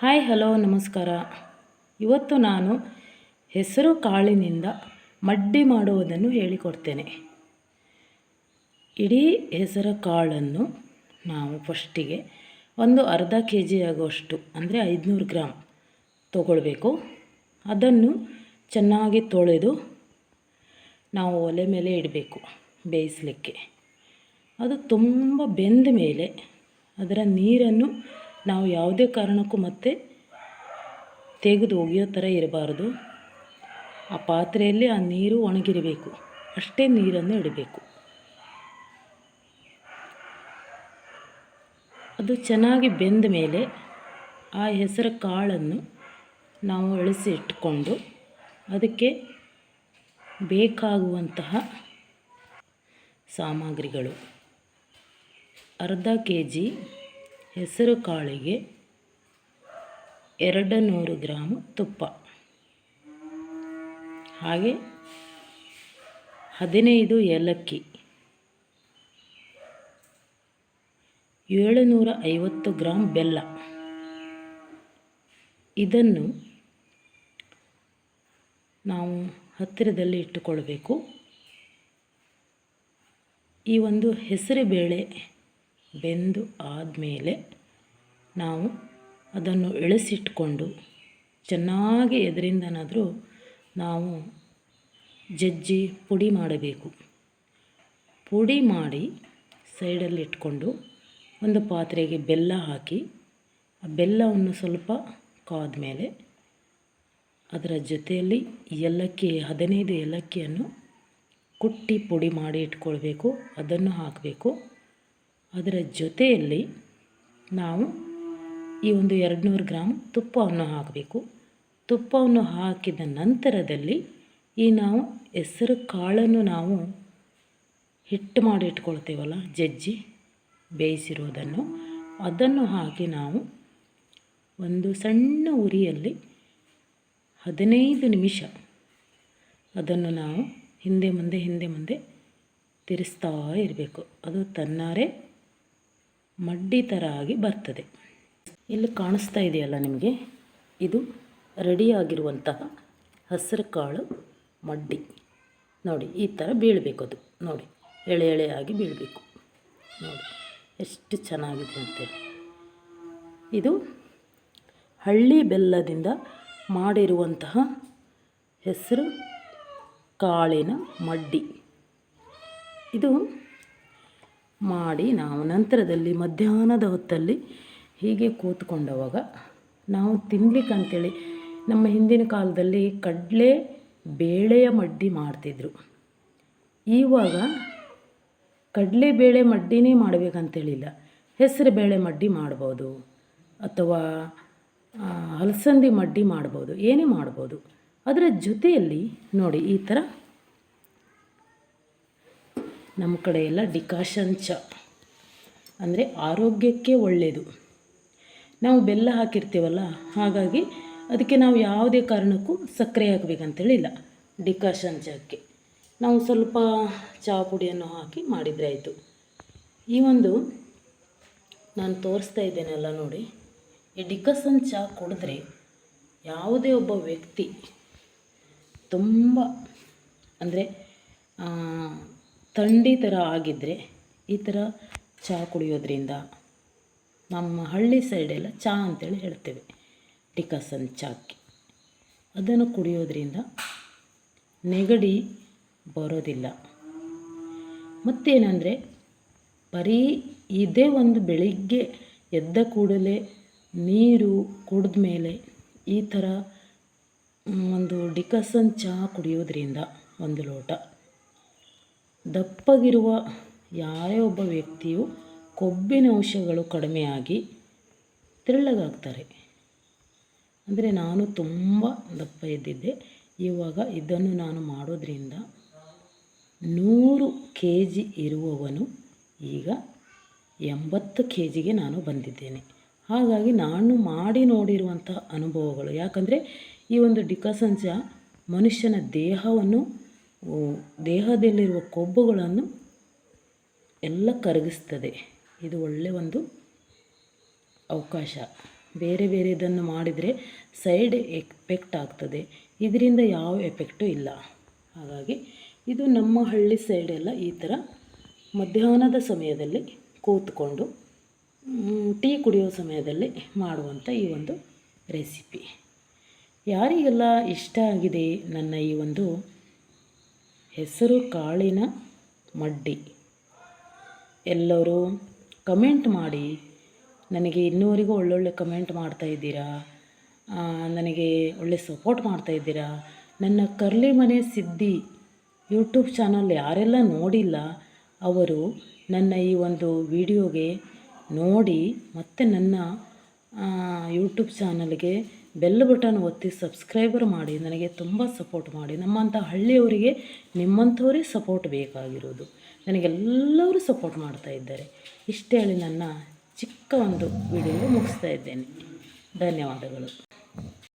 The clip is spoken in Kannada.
ಹಾಯ್, ಹಲೋ, ನಮಸ್ಕಾರ. ಇವತ್ತು ನಾನು ಹೆಸರು ಕಾಳಿನಿಂದ ಮಡ್ಡಿ ಮಾಡುವುದನ್ನು ಹೇಳಿಕೊಡ್ತೇನೆ. ಇಡೀ ಹೆಸರು ಕಾಳನ್ನು ನಾವು ಫಸ್ಟಿಗೆ ಒಂದು ಅರ್ಧ ಕೆ ಜಿ ಆಗುವಷ್ಟು ಅಂದರೆ ಐದುನೂರು ಗ್ರಾಮ್ ತಗೊಳ್ಬೇಕು. ಅದನ್ನು ಚೆನ್ನಾಗಿ ತೊಳೆದು ನಾವು ಒಲೆ ಮೇಲೆ ಇಡಬೇಕು ಬೇಯಿಸಲಿಕ್ಕೆ. ಅದು ತುಂಬ ಬೆಂದ ಮೇಲೆ ಅದರ ನೀರನ್ನು ನಾವು ಯಾವುದೇ ಕಾರಣಕ್ಕೂ ಮತ್ತೆ ತೆಗೆದು ಒಗೆಯೋ ಥರ ಇರಬಾರ್ದು. ಆ ಪಾತ್ರೆಯಲ್ಲಿ ಆ ನೀರು ಒಣಗಿರಬೇಕು. ಅಷ್ಟೇ ನೀರನ್ನು ಇಡಬೇಕು. ಅದು ಚೆನ್ನಾಗಿ ಬೆಂದ ಮೇಲೆ ಆ ಹೆಸರು ಕಾಳನ್ನು ನಾವು ಇಳಿಸಿ ಇಟ್ಕೊಂಡು ಅದಕ್ಕೆ ಬೇಕಾಗುವಂತಹ ಸಾಮಗ್ರಿಗಳು. ಅರ್ಧ ಕೆ ಜಿ ಹೆಸರು ಕಾಳಿಗೆ ಎರಡು ನೂರು ಗ್ರಾಮ್ ತುಪ್ಪ. ಹಾಗೆ ಹದಿನೈದು ಏಲಕ್ಕಿ, ಏಳುನೂರ ಐವತ್ತು ಗ್ರಾಮ್ ಬೆಲ್ಲ. ಇದನ್ನು ನಾವು ಹತ್ತಿರದಲ್ಲಿ ಇಟ್ಟುಕೊಳ್ಬೇಕು. ಈ ಒಂದು ಹೆಸರು ಬೇಳೆ ಬೆಂದು ಆದಮೇಲೆ ನಾವು ಅದನ್ನು ಇಳಿಸಿಟ್ಕೊಂಡು ಚೆನ್ನಾಗಿ ಎದರಿಂದನಾದರೂ ನಾವು ಜಜ್ಜಿ ಪುಡಿ ಮಾಡಬೇಕು. ಪುಡಿ ಮಾಡಿ ಸೈಡಲ್ಲಿ ಇಟ್ಕೊಂಡು ಒಂದು ಪಾತ್ರೆಗೆ ಬೆಲ್ಲ ಹಾಕಿ, ಆ ಬೆಲ್ಲವನ್ನು ಸ್ವಲ್ಪ ಕಾದ ಮೇಲೆ ಅದರ ಜೊತೆಯಲ್ಲಿ ಏಲಕ್ಕಿ, ಹದಿನೈದು ಏಲಕ್ಕಿಯನ್ನು ಕುಟ್ಟಿ ಪುಡಿ ಮಾಡಿ ಇಟ್ಕೊಳ್ಬೇಕು, ಅದನ್ನು ಹಾಕಬೇಕು. ಅದರ ಜೊತೆಯಲ್ಲಿ ನಾವು ಈ ಒಂದು ಎರಡು ನೂರು ಗ್ರಾಮ್ ತುಪ್ಪವನ್ನು ಹಾಕಬೇಕು. ತುಪ್ಪವನ್ನು ಹಾಕಿದ ನಂತರದಲ್ಲಿ ಈ ನಾವು ಹೆಸರು ಕಾಳನ್ನು ನಾವು ಹಿಟ್ಟು ಮಾಡಿ ಇಟ್ಕೊಳ್ತೇವಲ್ಲ, ಜಜ್ಜಿ ಬೇಯಿಸಿರೋದನ್ನು. ಅದನ್ನು ಹಾಕಿ ನಾವು ಒಂದು ಸಣ್ಣ ಉರಿಯಲ್ಲಿ ಹದಿನೈದು ನಿಮಿಷ ಅದನ್ನು ನಾವು ಹಿಂದೆ ಮುಂದೆ ಹಿಂದೆ ಮುಂದೆ ತಿರುಸ್ತಾ ಇರಬೇಕು. ಅದು ತನ್ನಾರೇ ಮಡ್ಡಿ ಥರ ಆಗಿ ಬರ್ತದೆ. ಇಲ್ಲಿ ಕಾಣಿಸ್ತಾ ಇದೆಯಲ್ಲ ನಿಮಗೆ? ಇದು ರೆಡಿಯಾಗಿರುವಂತಹ ಹಸಿರು ಕಾಳು ಮಡ್ಡಿ. ನೋಡಿ, ಈ ಥರ ಬೀಳಬೇಕು ಅದು. ನೋಡಿ, ಎಳೆ ಎಳೆಯಾಗಿ ಬೀಳಬೇಕು. ನೋಡಿ, ಎಷ್ಟು ಚೆನ್ನಾಗಿದೆ ಅಂತೇಳಿ. ಇದು ಹಳ್ಳಿ ಬೆಲ್ಲದಿಂದ ಮಾಡಿರುವಂತಹ ಹೆಸರು ಕಾಳಿನ ಮಡ್ಡಿ. ಇದು ಮಾಡಿ ನಾವು ನಂತರದಲ್ಲಿ ಮಧ್ಯಾಹ್ನದ ಹೊತ್ತಲ್ಲಿ ಹೀಗೆ ಕೂತ್ಕೊಂಡವಾಗ ನಾವು ತಿನ್ಲಿಕ್ಕೆ ಅಂಥೇಳಿ ನಮ್ಮ ಹಿಂದಿನ ಕಾಲದಲ್ಲಿ ಕಡಲೆ ಬೇಳೆಯ ಮಡ್ಡಿ ಮಾಡ್ತಿದ್ರು. ಇವಾಗ ಕಡಲೆಬೇಳೆ ಮಡ್ಡಿನೇ ಮಾಡಬೇಕಂತೇಳಿಲ್ಲ. ಹೆಸರು ಬೇಳೆ ಮಡ್ಡಿ ಮಾಡ್ಬೋದು ಅಥವಾ ಅಲಸಂದಿ ಮಡ್ಡಿ ಮಾಡ್ಬೋದು, ಏನೇ ಮಾಡ್ಬೋದು. ಅದರ ಜೊತೆಯಲ್ಲಿ ನೋಡಿ ಈ ಥರ ನಮ್ಮ ಕಡೆ ಎಲ್ಲ ಡಿಕಾಷನ್ ಚ. ಅಂದರೆ ಆರೋಗ್ಯಕ್ಕೆ ಒಳ್ಳೆಯದು ನಾವು ಬೆಲ್ಲ ಹಾಕಿರ್ತೀವಲ್ಲ, ಹಾಗಾಗಿ ಅದಕ್ಕೆ ನಾವು ಯಾವುದೇ ಕಾರಣಕ್ಕೂ ಸಕ್ಕರೆ ಹಾಕಬೇಕಂತೇಳಿಲ್ಲ ಡಿಕಾಷನ್ ಚಕ್ಕೆ. ನಾವು ಸ್ವಲ್ಪ ಚಹಾ ಪುಡಿಯನ್ನು ಹಾಕಿ ಮಾಡಿದರೆ ಆಯಿತು. ಈ ಒಂದು ನಾನು ತೋರಿಸ್ತಾ ಇದ್ದೇನೆಲ್ಲ ನೋಡಿ. ಈ ಡಿಕಾಷನ್ ಚಹಾ ಕುಡಿದ್ರೆ ಯಾವುದೇ ಒಬ್ಬ ವ್ಯಕ್ತಿ ತುಂಬ, ಅಂದರೆ ಥಂಡಿ ಥರ ಆಗಿದ್ದರೆ ಈ ಥರ ಚಹಾ ಕುಡಿಯೋದ್ರಿಂದ ನಮ್ಮ ಹಳ್ಳಿ ಸೈಡೆಲ್ಲ ಚಹಾ ಅಂತೇಳಿ ಹೇಳ್ತೇವೆ. ಡಿಕಾಸನ್ ಚಾಕಿ ಅದನ್ನು ಕುಡಿಯೋದ್ರಿಂದ ನೆಗಡಿ ಬರೋದಿಲ್ಲ. ಮತ್ತೇನಂದರೆ ಬರೀ ಇದೇ ಒಂದು ಬೆಳಿಗ್ಗೆ ಎದ್ದ ಕೂಡಲೇ ನೀರು ಕುಡಿದ ಮೇಲೆ ಈ ಥರ ಒಂದು ಡಿಕಸನ್ ಚಹಾ ಕುಡಿಯೋದ್ರಿಂದ ಒಂದು ಲೋಟ ದಪ್ಪಗಿರುವ ಯಾರೇ ಒಬ್ಬ ವ್ಯಕ್ತಿಯು ಕೊಬ್ಬಿನ ಅಂಶಗಳು ಕಡಿಮೆಯಾಗಿ ತೆಳ್ಳಗಾಗ್ತಾರೆ ಅಂದರೆ ನಾನು ತುಂಬ ದಪ್ಪ ಇದ್ದಿದ್ದೆ ಇವಾಗ ಇದನ್ನು ನಾನು ಮಾಡೋದ್ರಿಂದ ನೂರು ಕೆ ಜಿ ಇರುವವನು ಈಗ ಎಂಬತ್ತು ಕೆ ಜಿಗೆ ನಾನು ಬಂದಿದ್ದೇನೆ. ಹಾಗಾಗಿ ನಾನು ಮಾಡಿ ನೋಡಿರುವಂಥ ಅನುಭವಗಳು. ಯಾಕಂದರೆ ಈ ಒಂದು ಡಿಕಸಂಚ ಮನುಷ್ಯನ ದೇಹವನ್ನು ದೇಹದಲ್ಲಿರುವ ಕೊಬ್ಬುಗಳನ್ನು ಎಲ್ಲ ಕರಗಿಸ್ತದೆ. ಇದು ಒಳ್ಳೆಯ ಒಂದು ಅವಕಾಶ. ಬೇರೆ ಬೇರೆ ಇದನ್ನು ಮಾಡಿದರೆ ಸೈಡ್ ಎಫೆಕ್ಟ್ ಆಗ್ತದೆ. ಇದರಿಂದ ಯಾವ ಎಫೆಕ್ಟು ಇಲ್ಲ. ಹಾಗಾಗಿ ಇದು ನಮ್ಮ ಹಳ್ಳಿ ಸೈಡೆಲ್ಲ ಈ ಥರ ಮಧ್ಯಾಹ್ನದ ಸಮಯದಲ್ಲಿ ಕೂತ್ಕೊಂಡು ಟೀ ಕುಡಿಯೋ ಸಮಯದಲ್ಲಿ ಮಾಡುವಂಥ ಈ ಒಂದು ರೆಸಿಪಿ. ಯಾರಿಗೆಲ್ಲ ಇಷ್ಟ ಆಗಿದೆ ನನ್ನ ಈ ಒಂದು ಹೆಸರು ಕಾಳಿನ ಮಡ್ಡಿ. ಎಲ್ಲರೂ ಕಮೆಂಟ್ ಮಾಡಿ, ನನಗೆ ಇನ್ನೂವರೆಗೂ ಒಳ್ಳೊಳ್ಳೆ ಕಮೆಂಟ್ ಮಾಡ್ತಾ ಇದ್ದೀರಾ? ನನಗೆ ಒಳ್ಳೆ ಸಪೋರ್ಟ್ ಮಾಡ್ತಾ ಇದ್ದೀರಾ? ನನ್ನ ಕರ್ಲಿ ಮನೆ ಸಿದ್ದಿ ಯೂಟ್ಯೂಬ್ ಚಾನಲ್ ಯಾರೆಲ್ಲ ನೋಡಿಲ್ಲ, ಅವರು ನನ್ನ ಈ ಒಂದು ವಿಡಿಯೋಗೆ ನೋಡಿ ಮತ್ತು ನನ್ನ ಯೂಟ್ಯೂಬ್ ಚಾನಲ್ಗೆ ಬೆಲ್ ಬಟನ್ ಒತ್ತಿ ಸಬ್ಸ್ಕ್ರೈಬರ್ ಮಾಡಿ, ನನಗೆ ತುಂಬ ಸಪೋರ್ಟ್ ಮಾಡಿ. ನಮ್ಮಂಥ ಹಳ್ಳಿಯವರಿಗೆ ನಿಮ್ಮಂಥವರೇ ಸಪೋರ್ಟ್ ಬೇಕಾಗಿರೋದು. ನನಗೆಲ್ಲರೂ ಸಪೋರ್ಟ್ ಮಾಡ್ತಾ ಇದ್ದಾರೆ. ಇಷ್ಟೇ ಹೇಳಿ ನನ್ನ ಚಿಕ್ಕ ಒಂದು ವಿಡಿಯೋ ಮುಗಿಸ್ತಾ ಇದ್ದೇನೆ. ಧನ್ಯವಾದಗಳು.